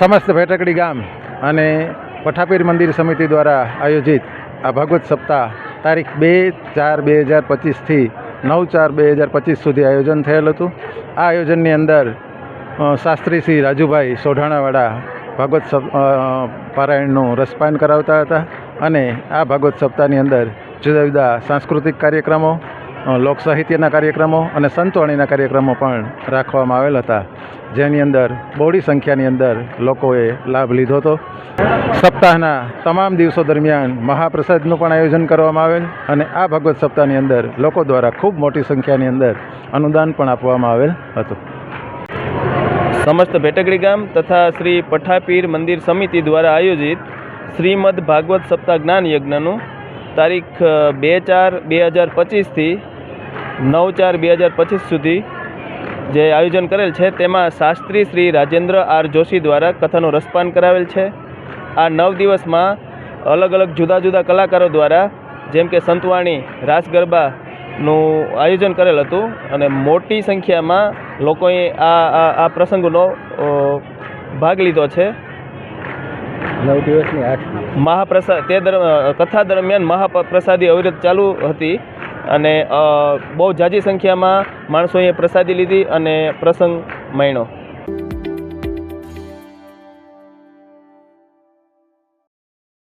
સમસ્ત ભેટકડી ગામ અને પઠાપીર મંદિર સમિતિ દ્વારા આયોજિત આ ભાગવત સપ્તાહ તારીખ બે ચાર બે હજાર પચીસથી નવ ચાર બે હજાર પચીસ સુધી આયોજન થયેલ હતું. આ આયોજનની અંદર શાસ્ત્રી શ્રી રાજુભાઈ સોઢાણાવાળા ભાગવત પારાયણનું રસપાન કરાવતા હતા અને આ ભાગવત સપ્તાહની અંદર જુદા જુદા સાંસ્કૃતિક કાર્યક્રમો લોક સાહિત્યના કાર્યક્રમો અને સંતવાણીના કાર્યક્રમો પણ રાખવામાં આવેલ હતા. જેની અંદર બહોળી સંખ્યાની અંદર લોકોએ લાભ લીધો હતો. સપ્તાહના તમામ દિવસો દરમિયાન મહાપ્રસાદનું પણ આયોજન કરવામાં આવેલ અને આ ભગવત સપ્તાહની અંદર લોકો દ્વારા ખૂબ મોટી સંખ્યાની અંદર અનુદાન પણ આપવામાં આવેલ હતું. સમસ્ત ભેટકડી ગામ તથા શ્રી પઠાપીર મંદિર સમિતિ દ્વારા આયોજિત શ્રીમદ ભાગવત સપ્તાહ જ્ઞાન યજ્ઞનું તારીખ બે ચાર બે હજાર પચીસથી નવ ચાર બે હજાર પચીસ સુધી જે આયોજન કરેલ છે તેમાં શાસ્ત્રી શ્રી રાજેન્દ્ર આર જોશી દ્વારા કથાનું રસપાન કરાવેલ છે. આ નવ દિવસમાં અલગ અલગ જુદા જુદા કલાકારો દ્વારા જેમ કે સંતવાણી રાસ ગરબાનું આયોજન કરેલ હતું અને મોટી સંખ્યામાં લોકોએ આ આ આ પ્રસંગનો ભાગ લીધો છે. નવ દિવસની આઠ મહાપ્રસાદ તે કથા દરમિયાન મહાપ્રસાદી અવિરત ચાલુ હતી. અને બહુ જાજી સંખ્યામાં માણસોએ પ્રસાદી લીધી અને પ્રસંગ માણ્યો.